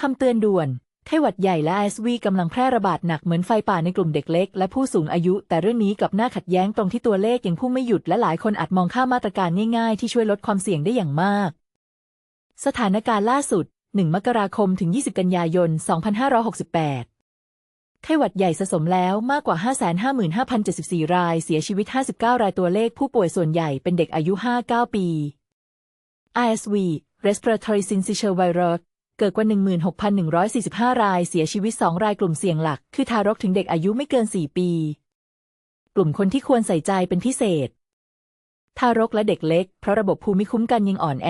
คำเตือนด่วน ไข้หวัดใหญ่และ RSV กำลังแพร่ระบาดหนักเหมือนไฟป่าในกลุ่มเด็กเล็กและผู้สูงอายุ แต่เรื่องนี้กับหน่าขัดแย้งตรงที่ตัวเลขยังพุ่งไม่หยุดและหลายคนอาจมองข้ามมาตรการง่ายๆ ที่ช่วยลดความเสี่ยงได้อย่างมาก สถานการณ์ล่าสุด 1 มกราคมถึง 20 กันยายน 2568ไข้หวัดใหญ่สะสมแล้วมากกว่า 555,074 ราย เสียชีวิต 59 รายตัวเลขผู้ป่วยส่วนใหญ่เป็นเด็กอายุ 5-9 ปี RSV Respiratory Syncytial Virus เกิดกว่า 16,145 รายเสียชีวิต 2 รายกลุ่มเสี่ยงหลัก คือทารกถึงเด็กอายุไม่เกิน 4 ปี กลุ่มคนที่ควรใส่ใจเป็นพิเศษ ทารกและเด็กเล็ก เพราะระบบภูมิคุ้มกันยังอ่อนแอ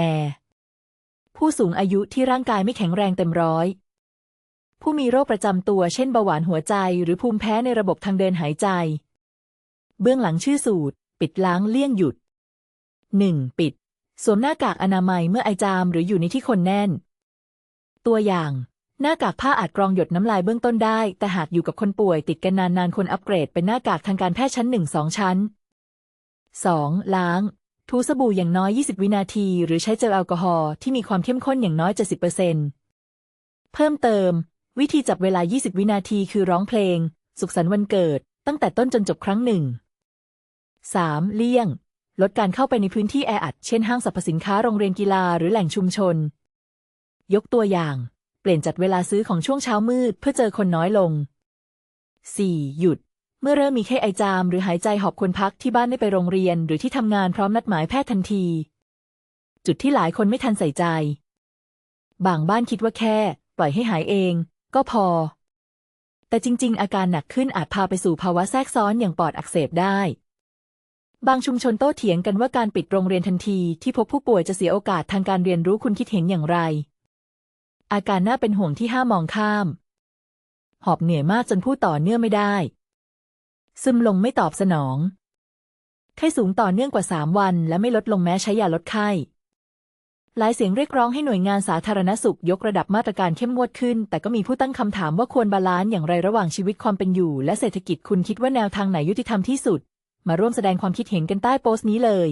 ผู้สูงอายุที่ร่างกายไม่แข็งแรงเต็มร้อย ผู้มีโรคประจำตัวเช่นเบาหวานหัวใจ หรือภูมิแพ้ในระบบทางเดินหายใจ เบื้องหลังชื่อสูตร ปิดล้างเลี่ยงหยุด 1. ปิด สวมหน้ากากอนามัยเมื่อไอจามหรืออยู่ในที่คนแน่น ตัวอย่าง หน้ากากผ้าอาจกรองหยดน้ำลายเบื้องต้นได้ แต่หากอยู่กับคนป่วยติดกันนานๆควรอัปเกรดเป็นหน้ากากทางการแพทย์ชั้น1-2ชั้น 2. ล้าง ถูสบู่อย่างน้อย 20 วินาที หรือใช้เจลแอลกอฮอล์ที่มีความเข้มข้นอย่างน้อย 70%เพิ่มเติม วิธีจับเวลา 20 วินาทีคือร้องเพลง สุขสันต์วันเกิด ตั้งแต่ต้นจนจบครั้งหนึ่ง 3. เลี่ยง ลดการเข้าไปในพื้นที่แออัด เช่นห้างสรรพสินค้าโรงเรียนกีฬาหรือแหล่งชุมชน ยกตัวอย่าง เปลี่ยนจัดเวลาซื้อของช่วงเช้ามืดเพื่อเจอคนน้อยลง 4. หยุด เมื่อเริ่มมีไข้ไอจาม หรือหายใจหอบควรพักที่บ้านไม่ไปโรงเรียน หรือที่ทำงานพร้อมนัดหมายแพทย์ทันที จุดที่หลายคนไม่ทันใส่ใจ บางบ้านคิดว่าแค่ ปล่อยให้หายเอง ก็พอ แต่จริง ๆ อาการหนักขึ้นอาจพาไปสู่ภาวะแทรกซ้อนอย่างปอดอักเสบได้ บางชุมชนโต้เถียงกันว่าการปิดโรงเรียนทันทีที่พบผู้ป่วยจะเสียโอกาสทางการเรียนรู้คุณคิดเห็นอย่างไร อาการน่าเป็นห่วงที่ห้ามมองข้าม หอบเหนื่อยมากจนพูดต่อเนื่องไม่ได้ ซึมลงไม่ตอบสนอง ไข้สูงต่อเนื่องกว่า3วัน และไม่ลดลงแม้ใช้ยาลดไข้ หลายเสียงเรียกร้องให้หน่วยงานสาธารณสุขยกระดับมาตรการเข้มงวดขึ้น แต่ก็มีผู้ตั้งคำถามว่าควรบาลานซ์อย่างไรระหว่างชีวิตความเป็นอยู่ และเศรษฐกิจคุณคิดว่าแนวทางไหนยุติธรรมที่สุด มาร่วมแสดงความคิดเห็นกันใต้โพสต์นี้เลย